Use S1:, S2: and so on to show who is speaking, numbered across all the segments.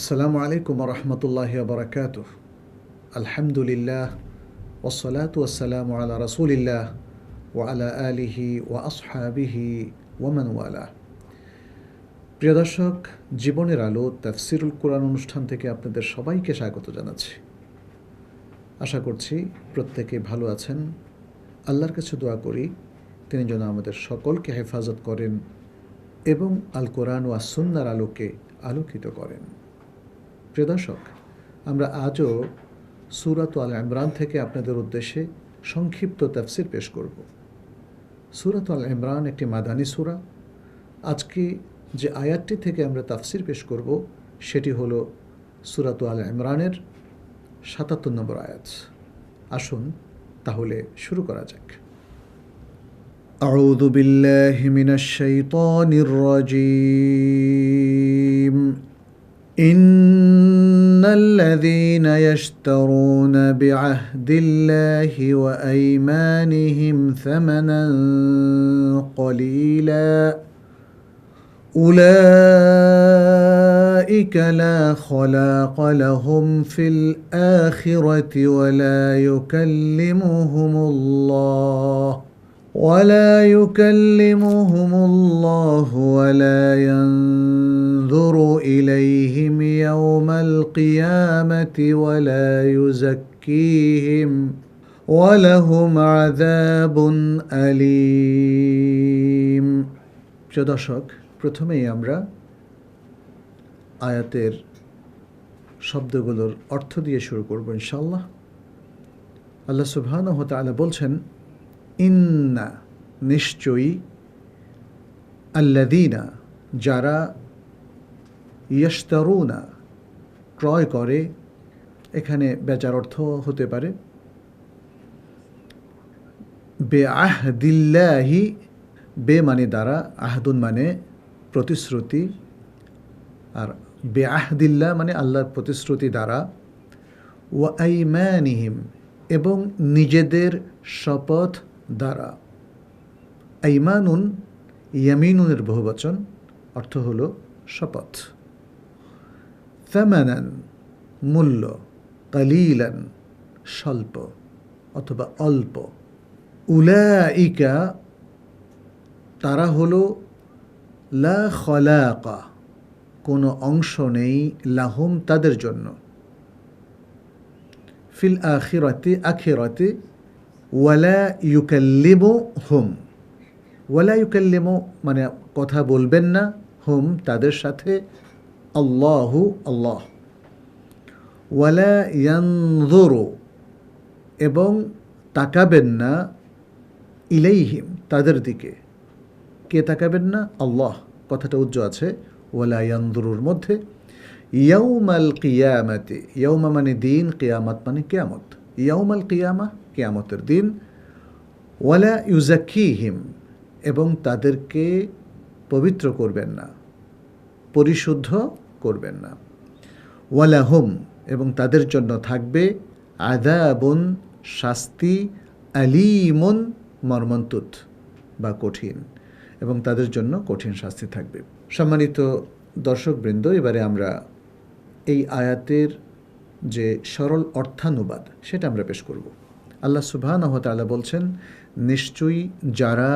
S1: আসসালামু আলাইকুম রহমতুল্লাহ বরকাত আলহামদুলিল্লাহ ওসলাত ওসালাম আলা রসুলিল্লাহ ও আলা আলিহি ও আসহাবিহি ওমান ওয়ালা। প্রিয় দর্শক, জীবনের আলো তাফসিরুল কোরআন অনুষ্ঠান থেকে আপনাদের সবাইকে স্বাগত জানাচ্ছি। আশা করছি প্রত্যেকে ভালো আছেন। আল্লাহর কাছে দোয়া করি তিনি যেন আমাদের সকলকে হেফাজত করেন এবং আল কোরআন ও আসুন্নার আলোকে আলোকিত করেন। প্রিয় দর্শক আমরা আজও সুরাত আল ইমরান থেকে আপনাদের উদ্দেশ্যে সংক্ষিপ্ত তাফসির পেশ করব সুরাত আল ইমরান একটি মাদানী সুরা আজকে যে আয়াতটি থেকে আমরা তাফসির পেশ করব সেটি হলো সুরাত আল ইমরানের সাতাত্তর নম্বর আয়াত আসুন তাহলে শুরু করা যাক أعوذ بالله من الشيطان الرجيم إن الذين يشترون بعهد الله وأيمانهم ثمنا قليلا أولئك لا خلاق لهم في الآخرة ولا يكلمهم الله ولا يكلمهم الله ولا ينظر إليهم يوم القيامة ولا يزكيهم ولهم عذاب أليم প্রিয় দর্শক প্রথমেই আমরা আয়াতের শব্দগুলোর অর্থ দিয়ে শুরু করব ইনশাল্লাহ আল্লাহ সুবহানাহু ওয়া তাআলা বলছেন ইন্না নিশ্চয়ই আল্লাদিনা যারা ইয়স্তারুনা ক্রয় করে, এখানে বেচার অর্থ হতে পারে বে আহদিল্লাহি বে মানে দ্বারা আহদুন মানে প্রতিশ্রুতি, আর বে আহদিল্লা মানে আল্লাহর প্রতিশ্রুতি দ্বারা ও আইম্যানিহিম এবং নিজেদের শপথ দ্বারা। আইমানুন ইয়ামিনুনের বহুবচন, অর্থ হল শপথ। ফ্যামানান মূল্য, কালিলান, স্বল্প অথবা অল্প। উলাইকা, তারা হল, লা খলাকা, কোনো অংশ নেই লাহুম তাদের জন্য। ফিল আখিরাতে আখিরাতে ওয়ালা ইউকাল্লিমু হুম ওয়ালা ইউকাল্লিমু মানে কথা বলবেন না, হুম তাদের সাথে আল্লাহু আল্লাহ। ওয়ালা ইয়ানজুরু এবং তাকাবেন না ইলাইহিম তাদের দিকে। কে তাকাবেন না? আল্লাহ। কথাটা উজ্জ্ব আছে, ওয়ালা ইয়ানজুরুর মধ্যে। ইয়াউমাল কিয়ামাতে, ইয়াউমা মানে দিন, কিয়ামত মানে কিয়ামত। ইয়াউমাল কিয়ামা কিয়ামতের দিন, ওয়ালা ইউজাকিহিম এবং তাদেরকে পবিত্র করবেন না, পরিশুদ্ধ করবেন না। ওয়ালা হোম এবং তাদের জন্য থাকবে আদাবুন শাস্তি, আলিমুন মর্মন্তুত বা কঠিন, এবং তাদের জন্য কঠিন শাস্তি থাকবে। সম্মানিত দর্শকবৃন্দ, এবারে আমরা এই আয়াতের যে সরল অর্থানুবাদ, সেটা আমরা পেশ করব। আল্লাহ সুবহান তালা বলছেন, নিশ্চয়ই যারা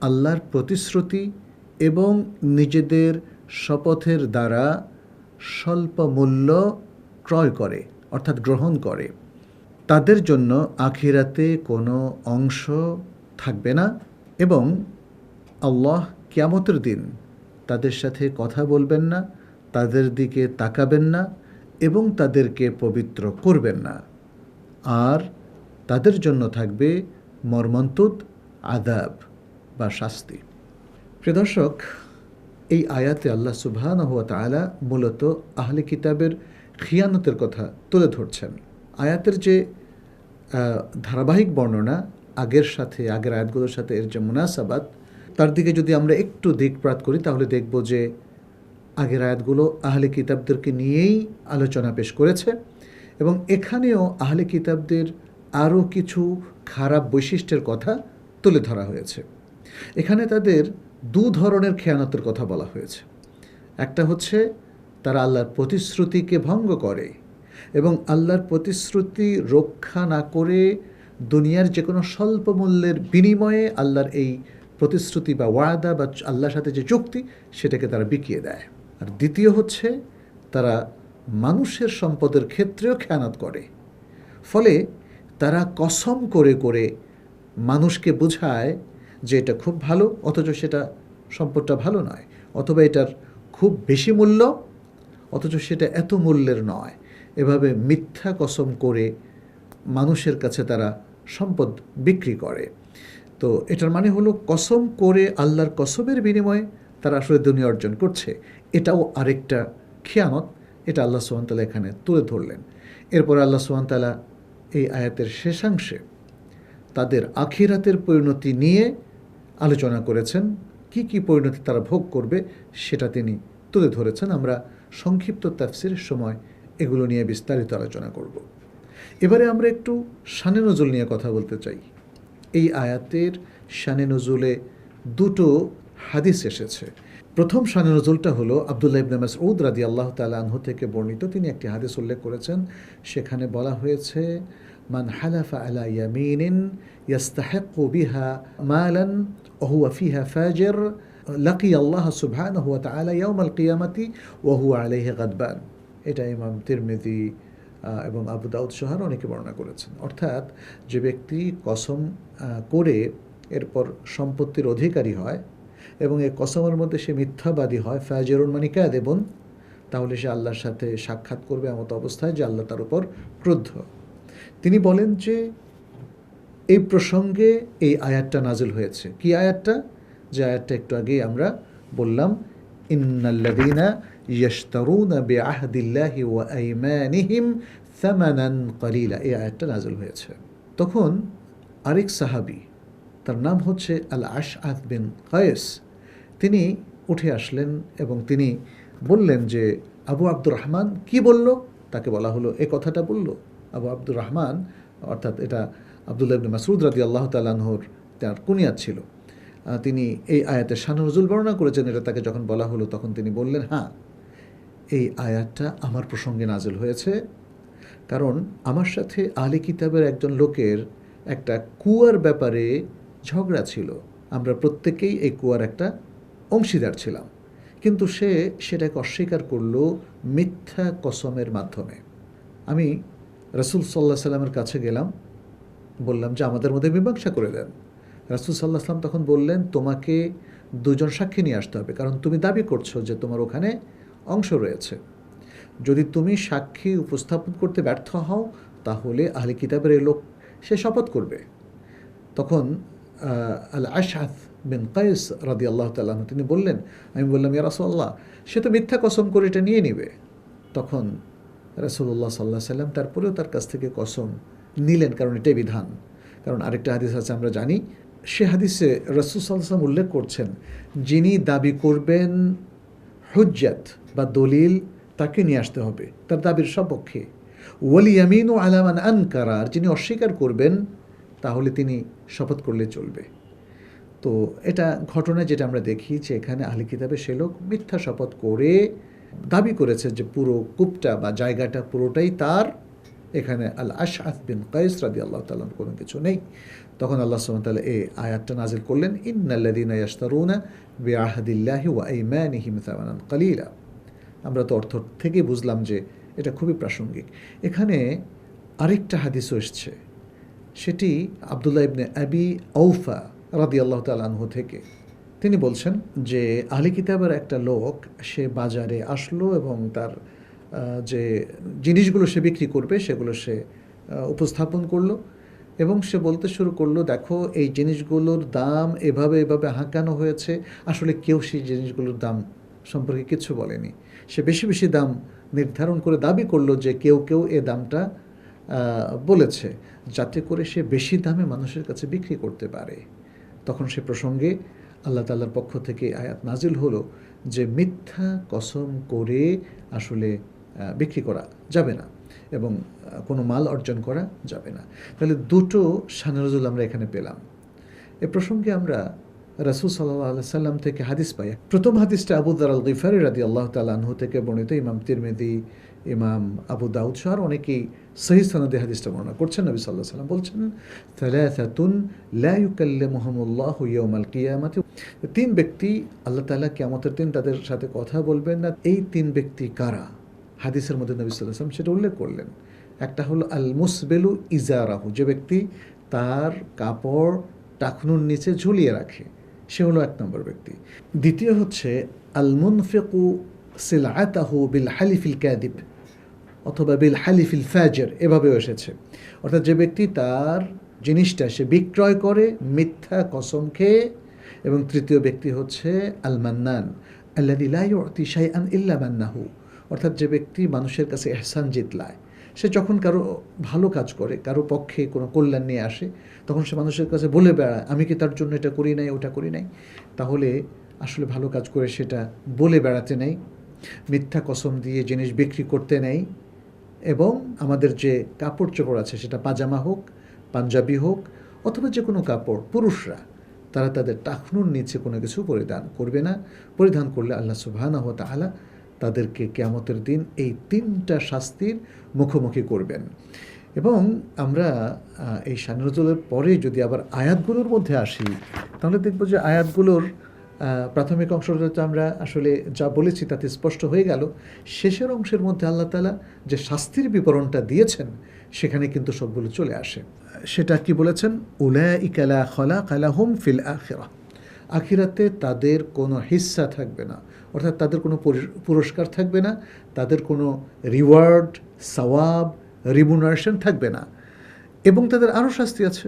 S1: আল্লাহর প্রতিশ্রুতি এবং নিজেদের শপথের দ্বারা স্বল্প মূল্য ক্রয় করে, অর্থাৎ গ্রহণ করে, তাদের জন্য আখিরাতে কোনো অংশ থাকবে না এবং আল্লাহ কিয়ামতের দিন তাদের সাথে কথা বলবেন না, তাদের দিকে তাকাবেন না এবং তাদেরকে পবিত্র করবেন না। আর তাদের জন্য থাকবে মর্মন্তুদ আদাব বা শাস্তি। প্রিয় দর্শক, এই আয়াতে আল্লাহ সুবহান হুয়া তালা মূলত আহলে কিতাবের খিয়ানতের কথা তুলে ধরছেন। আয়াতের যে ধারাবাহিক বর্ণনা, আগের সাথে, আগের আয়াতগুলোর সাথে এর যে মুনাসাবাত, তার দিকে যদি আমরা একটু দিকপ্রাত করি, তাহলে দেখব যে আগের আয়াতগুলো আহলে কিতাবদেরকে নিয়েই আলোচনা পেশ করেছে এবং এখানেও আহলে কিতাবদের আরও কিছু খারাপ বৈশিষ্ট্যের কথা তুলে ধরা হয়েছে। এখানে তাদের দু ধরনের খেয়ানতের কথা বলা হয়েছে। একটা হচ্ছে, তারা আল্লাহর প্রতিশ্রুতিকে ভঙ্গ করে এবং আল্লাহর প্রতিশ্রুতি রক্ষা না করে দুনিয়ার যে কোনো স্বল্প মূল্যের বিনিময়ে আল্লাহর এই প্রতিশ্রুতি বা ওয়াদা বা আল্লাহর সাথে যে চুক্তি, সেটাকে তারা বিকিয়ে দেয়। আর দ্বিতীয় হচ্ছে, তারা মানুষের সম্পদের ক্ষেত্রেও খেয়ানত করে। ফলে তারা কসম করে করে মানুষকে বোঝায় যে এটা খুব ভালো, অথচ সেটা সম্পদটা ভালো নয়। অথবা এটার খুব বেশি মূল্য, অথচ সেটা এত মূল্যের নয়। এভাবে মিথ্যা কসম করে মানুষের কাছে তারা সম্পদ বিক্রি করে। তো এটার মানে হলো কসম করে আল্লাহর কসমের বিনিময়ে তারা আসলে দুনিয়া অর্জন করছে। এটাও আরেকটা খেয়ানত, এটা আল্লাহ সুহানতালা এখানে তুলে ধরলেন। এরপর আল্লাহ সুহানতালা এই আয়াতের শেষাংশে তাদের আখিরাতের পরিণতি নিয়ে আলোচনা করেছেন। কি কি পরিণতি তারা ভোগ করবে সেটা তিনি তুলে ধরেছেন। আমরা সংক্ষিপ্ত তাফসিরের সময় এগুলো নিয়ে বিস্তারিত আলোচনা করব। এবারে আমরা একটু শানে নজুল নিয়ে কথা বলতে চাই। এই আয়াতের শানে নজুলে দুটো হাদিস এসেছে। প্রথম শানে নজুলটা হলো আবদুল্লাহ ইবনে মাসউদ রাদি আল্লাহ তালা আনহু থেকে বর্ণিত। তিনি একটি হাদিস উল্লেখ করেছেন। সেখানে বলা হয়েছে মান হালাফা আলা ইয়ামিনিন ইয়াস্তাহিকু বিহা মালান وهو فيها فاجر لقي الله سبحانه وتعالى يوم القيامة وهو عليه غضبان এটা ইমাম তিরমিজি এবং আবু দাউদ সাহার অনেকে বর্ণনা করেছেন অর্থাৎ যে ব্যক্তি কসম করে এরপর সম্পত্তির অধিকারী হয় এবং এই কসমের মধ্যে সে মিথ্যাবাদী হয় ফাজরুন মানে দেবন তাহলে সে আল্লাহর সাথে সাক্ষাৎ করবে এমত অবস্থায় যে আল্লাহ তার উপর ক্রুদ্ধ তিনি বলেন যে এই প্রসঙ্গে এই আয়াতটা নাজিল হয়েছে। কি আয়াতটা? যে আয়াতটা একটু আগেই আমরা বললাম ইন্নাল্লাদিনা ইয়াশতারুনা বিআহদিল্লাহি ওয়া আইমানিহিম থামানান কালিলা। এই আয়াতটা নাজিল হয়েছে। তখন আরেক সাহাবি, তার নাম হচ্ছে আল আশআদ বিন কয়েস, তিনি উঠে আসলেন এবং তিনি বললেন যে, আবু আব্দুর রহমান কি বলল? তাকে বলা হলো, এ কথাটা বলল। আবু আব্দুর রহমান, অর্থাৎ এটা আবদুল্লাহ ইবনে মাসুদ রাদি আল্লাহ তালাহর তার কুনিয়াত ছিল। তিনি এই আয়াতের শাহনজুল বর্ণনা করেছেন, এটা তাকে যখন বলা হলো তখন তিনি বললেন হ্যাঁ এই আয়াতটা আমার প্রসঙ্গে নাজল হয়েছে। কারণ আমার সাথে আলী কিতাবের একজন লোকের একটা কুয়ার ব্যাপারে ঝগড়া ছিল। আমরা প্রত্যেকেই এই কুয়ার একটা অংশীদার ছিলাম। কিন্তু সে সেটাকে অস্বীকার করল মিথ্যা কসমের মাধ্যমে। আমি রসুল সাল্লাহ সাল্লামের কাছে গেলাম, বললাম যে আমাদের মধ্যে মীমাংসা করে দেন। রাসুল সাল্লাহ আসলাম তখন বললেন, তোমাকে দুজন সাক্ষী নিয়ে আসতে হবে, কারণ তুমি দাবি করছ যে তোমার ওখানে অংশ রয়েছে। যদি তুমি সাক্ষী উপস্থাপন করতে ব্যর্থ হও, তাহলে আহলে কিতাবের এই লোক সে শপথ করবে। তখন আল আশাদ বিন কায়েস রাদি আল্লাহ তাল্লাহ তিনি বললেন, আমি বললাম, ইয়া রাসুল্লাহ সে তো মিথ্যা কসম করে এটা নিয়ে নিবে। তখন রাসুল্লাহ সাল্লাহ সাল্লাম তারপরেও তার কাছ থেকে কসম নিলেন, কারণ এটাই বিধান। কারণ আরেকটা হাদিস আছে, আমরা জানি, সে হাদিসে রসুল সাল্লাম উল্লেখ করছেন, যিনি দাবি করবেন হুজ্জাত বা দলিল তাকে নিয়ে আসতে হবে, তার দাবির সপক্ষে। ওয়ালি আমিন ও আলামান আনকারা, আর যিনি অস্বীকার করবেন, তাহলে তিনি শপথ করলে চলবে। তো এটা ঘটনা যেটা আমরা দেখি যে এখানে আহলি কিতাবে সে লোক মিথ্যা শপথ করে দাবি করেছে যে পুরো কূপটা বা জায়গাটা পুরোটাই তার। এখানে আল আশআফ বিন কাইস রাদি আল্লাহ তালার কোনো কিছু নেই। তখন আল্লাহ সুমতাল এই আয়াতটা নাজিল করলেন ইন্নাল্লাদিনা আইমানিহিম সামানান কালিলা। আমরা তো অর্থ থেকে বুঝলাম যে এটা খুবই প্রাসঙ্গিক। এখানে আরেকটা হাদিসও এসছে, সেটি আবদুল্লাহ ইবনে আবি আউফা রাদি আল্লাহ তালানহু থেকে। তিনি বলছেন যে আহলি কিতাবের একটা লোক, সে বাজারে আসলো এবং তার যে জিনিসগুলো সে বিক্রি করবে, সেগুলো সে উপস্থাপন করল এবং সে বলতে শুরু করল, দেখো, এই জিনিসগুলোর দাম এভাবে এভাবে হাঁকানো হয়েছে। আসলে কেউ সেই জিনিসগুলোর দাম সম্পর্কে কিছু বলেনি। সে বেশি বেশি দাম নির্ধারণ করে দাবি করল যে কেউ কেউ এ দামটা বলেছে, যাতে করে সে বেশি দামে মানুষের কাছে বিক্রি করতে পারে। তখন সে প্রসঙ্গে আল্লাহ তাল্লার পক্ষ থেকে আয়াত নাজিল হলো যে মিথ্যা কসম করে আসলে বিক্রি করা যাবে না এবং কোনো মাল অর্জন করা যাবে না। তাহলে দুটো সানারজুল আমরা এখানে পেলাম। এ প্রসঙ্গে আমরা রাসুল সাল্লাহ সাল্লাম থেকে হাদিস পাই। প্রথম হাদিসটা আবু দার আল গিফারি রাদি আল্লাহ তালাহু থেকে বর্ণিত, ইমাম তিরমেদি ইমাম আবু দাউদ শাহর অনেকেই সহি সনদে হাদিসটা বর্ণনা করছেন, নবী সাল্লাহ সাল্লাম বলছেন, সালাসাতুন লা ইউকাল্লিমুহুমুল্লাহু ইয়াউমাল কিয়ামাতি তিন ব্যক্তি আল্লাহ তালা কিয়ামতের দিন তাদের সাথে কথা বলবেন না। এই তিন ব্যক্তি কারা? হাদিসের মধ্যে নবী সাল্লাহ সাল্লাম সেটা উল্লেখ করলেন। একটা হলো আল মুসবেলু ইজারাহু, যে ব্যক্তি তার কাপড় টাকনুর নিচে ঝুলিয়ে রাখে, সে হলো এক নম্বর ব্যক্তি। দ্বিতীয় হচ্ছে আল মুনফিকু সিলআতাহু বিল হালিফিল ক্যাদিব অথবা বিল হালিফিল ফাজর, এভাবেও এসেছে। অর্থাৎ যে ব্যক্তি তার জিনিসটা সে বিক্রয় করে মিথ্যা কসম খেয়ে, এবং তৃতীয় ব্যক্তি হচ্ছে আল মান্নান আল্লাদি লা ইউতি শাইআন ইল্লা মান্নাহু। অর্থাৎ যে ব্যক্তি মানুষের কাছে এহসান জিতলায়। সে যখন কারও ভালো কাজ করে, কারও পক্ষে কোনো কল্যাণ নিয়ে আসে, তখন সে মানুষের কাছে বলে বেড়ায়, আমি কি তার জন্য এটা করি নাই, ওটা করি নাই? তাহলে আসলে ভালো কাজ করে সেটা বলে বেড়াতে নেই, মিথ্যা কসম দিয়ে জিনিস বিক্রি করতে নেই। এবং আমাদের যে কাপড় চোপড় আছে সেটা পাজামা হোক, পাঞ্জাবি হোক, অথবা যে কোনো কাপড়, পুরুষরা, তারা তাদের টাকনুর নিচে কোনো কিছু পরিধান করবে না। পরিধান করলে আল্লাহ সুবহানাহু তাআলা তাদেরকে কেয়ামতের দিন এই তিনটা শাস্তির মুখোমুখি করবেন। এবং আমরা এই স্বাধীনতার পরে যদি আবার আয়াতগুলোর মধ্যে আসি, তাহলে দেখব যে আয়াতগুলোর প্রাথমিক অংশটা আমরা আসলে যা বলেছি তাতে স্পষ্ট হয়ে গেল, শেষের অংশের মধ্যে আল্লাহ তালা যে শাস্তির বিবরণটা দিয়েছেন, সেখানে কিন্তু সবগুলো চলে আসে। সেটা কি বলেছেন? উলা খলা ফিল আখিরা। আখিরাতে তাদের কোনো হিস্সা থাকবে না, অর্থাৎ তাদের কোনো পুরস্কার থাকবে না, তাদের কোনো রিওয়ার্ড, সওয়াব, রিমুনারেশন থাকবে না। এবং তাদের আরও শাস্তি আছে,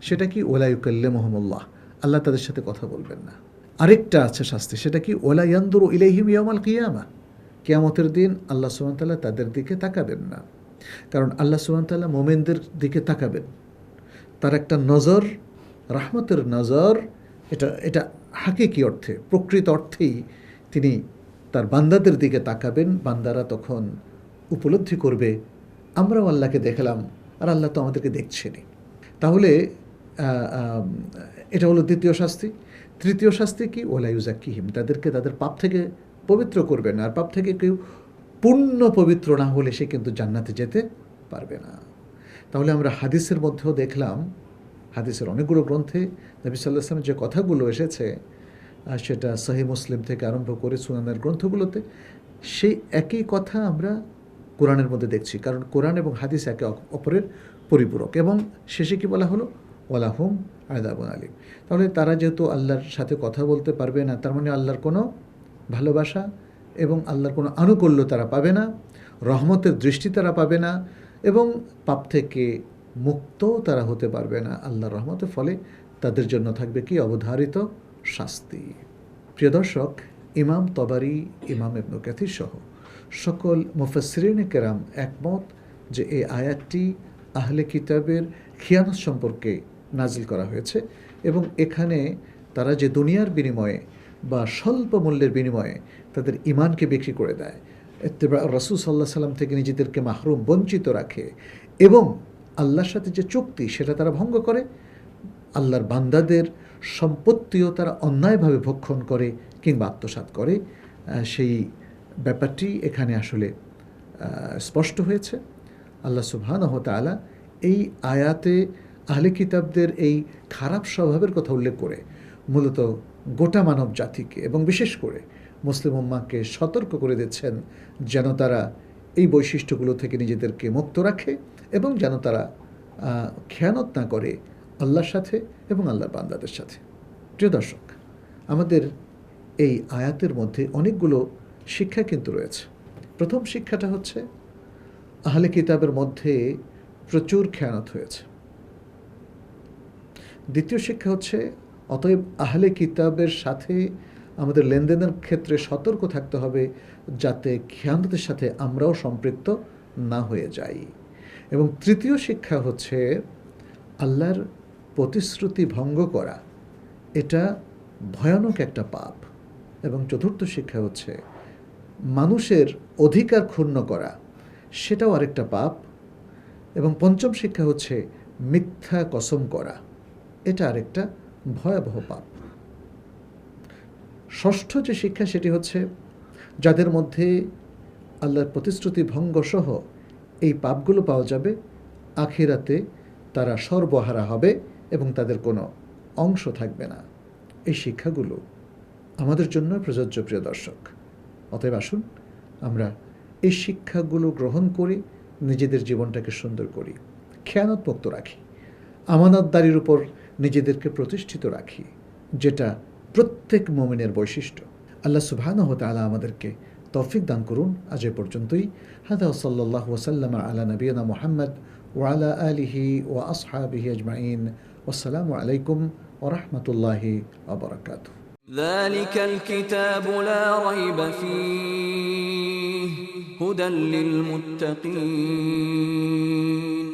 S1: সেটা কি? ওলাইকাল্লে মোহাম্মল্লাহ আল্লাহ তাদের সাথে কথা বলবেন না। আরেকটা আছে শাস্তি, সেটা কি? ওলা ইয়ান্দুর ইলাইহিম ইয়ামাল কিয়ামা। কিয়ামতের দিন আল্লাহ সুবহানাহু তাদের দিকে তাকাবেন না। কারণ আল্লাহ সুবহানাহু মোমেনদের দিকে তাকাবেন। তার একটা নজর, রাহমতের নজর, এটা এটা হাকিকি অর্থে, প্রকৃত অর্থেই তিনি তার বান্দাদের দিকে তাকাবেন। বান্দারা তখন উপলব্ধি করবে, আমরাও আল্লাহকে দেখলাম, আর আল্লাহ তো আমাদেরকে দেখছেনই। তাহলে এটা হলো দ্বিতীয় শাস্তি। তৃতীয় শাস্তি কি? ওলাইউজাকিহিম তাদেরকে তাদের পাপ থেকে পবিত্র করবেন আর পাপ থেকে কেউ পূর্ণ পবিত্র না হলে সে কিন্তু জান্নাতে যেতে পারবে না। তাহলে আমরা হাদিসের মধ্যেও দেখলাম, হাদিসের অনেকগুলো গ্রন্থে নবী সাল্লাহ যে কথাগুলো এসেছে সেটা সহি মুসলিম থেকে আরম্ভ করে সুনানের গ্রন্থগুলোতে, সেই একই কথা আমরা কোরআনের মধ্যে দেখছি। কারণ কোরআন এবং হাদিস একে অপ- অপরের পরিপূরক। এবং শেষে কি বলা হলো? ওয়ালাহুম আয়দাবুন আলিম। তাহলে তারা যেহেতু আল্লাহর সাথে কথা বলতে পারবে না, তার মানে আল্লাহর কোনো ভালোবাসা এবং আল্লাহর কোনো আনুকূল্য তারা পাবে না, রহমতের দৃষ্টি তারা পাবে না এবং পাপ থেকে মুক্তও তারা হতে পারবে না আল্লাহর রহমতের ফলে। তাদের জন্য থাকবে কি? অবধারিত শাস্তি। প্রিয় দর্শক, ইমাম তবারি, ইমাম ইবনু ক্যাথির সহ সকল মুফাসরিন কেরাম একমত যে এই আয়াতটি আহলে কিতাবের খিয়ানত সম্পর্কে নাজিল করা হয়েছে এবং এখানে তারা যে দুনিয়ার বিনিময়ে বা স্বল্প মূল্যের বিনিময়ে তাদের ইমানকে বিক্রি করে দেয়। এত্তেবা রসুল সাল্লাহ সাল্লাম থেকে নিজেদেরকে মাহরুম, বঞ্চিত রাখে এবং আল্লাহর সাথে যে চুক্তি সেটা তারা ভঙ্গ করে। আল্লাহর বান্দাদের সম্পত্তিও তারা অন্যায়ভাবে ভক্ষণ করে কিংবা আত্মসাৎ করে। সেই ব্যাপারটি এখানে আসলে স্পষ্ট হয়েছে। আল্লাহ সুবহানাহু এই আয়াতে আহলে কিতাবদের এই খারাপ স্বভাবের কথা উল্লেখ করে, মূলত গোটা মানব জাতিকে এবং বিশেষ করে মুসলিম উম্মাকে সতর্ক করে দিচ্ছেন যেন তারা এই বৈশিষ্ট্যগুলো থেকে নিজেদেরকে মুক্ত রাখে এবং যেন তারা খেয়ানত না করে আল্লাহর সাথে এবং আল্লাহর বান্দাদের সাথে। প্রিয় দর্শক, আমাদের এই আয়াতের মধ্যে অনেকগুলো শিক্ষা কিন্তু রয়েছে। প্রথম শিক্ষাটা হচ্ছে, আহলে কিতাবের মধ্যে প্রচুর খেয়ানত হয়েছে। দ্বিতীয় শিক্ষা হচ্ছে, অতএব আহলে কিতাবের সাথে আমাদের লেনদেনের ক্ষেত্রে সতর্ক থাকতে হবে যাতে খেয়ানতের সাথে আমরাও সম্পৃক্ত না হয়ে যাই। এবং তৃতীয় শিক্ষা হচ্ছে, আল্লাহর প্রতিশ্রুতি ভঙ্গ করা। এটা ভয়ানক একটা পাপ। এবং চতুর্থ শিক্ষা হচ্ছে, মানুষের অধিকার ক্ষুণ্ণ করা। সেটাও আরেকটা পাপ। এবং পঞ্চম শিক্ষা হচ্ছে, মিথ্যা কসম করা। এটা আরেকটা ভয়াবহ পাপ। ষষ্ঠ যে শিক্ষা সেটি হচ্ছে, যাদের মধ্যে আল্লাহর প্রতিশ্রুতি ভঙ্গ সহ এই পাপগুলো পাওয়া যাবে, আখিরাতে তারা সর্বহারা হবে এবং তাদের কোনো অংশ থাকবে না। এই শিক্ষাগুলো আমাদের জন্য প্রযোজ্য, প্রিয় দর্শক। অতএব আসুন আমরা এই শিক্ষাগুলো গ্রহণ করি নিজেদের জীবনটাকে সুন্দর করি খেয়ানত মুক্ত রাখি। আমানতদারির উপর নিজেদেরকে প্রতিষ্ঠিত রাখি যেটা প্রত্যেক মোমিনের বৈশিষ্ট্য আল্লাহ সুবহানাহু ওয়া তাআলা আমাদেরকে তৌফিক দান করুন আজ এ পর্যন্তই হাদা সাল্লাল্লাহু ওয়াসাল্লাম আলা নবিয়ানা মুহাম্মদ ওয়া আলা আলিহি ওয়া আসহাবিহি আজমাইন ওয়াসসালামু আলাইকুম ওয়া রাহমাতুল্লাহি ওয়া বারাকাতুহু
S2: ذلك الكتاب لا ريب فيه هدى للمتقين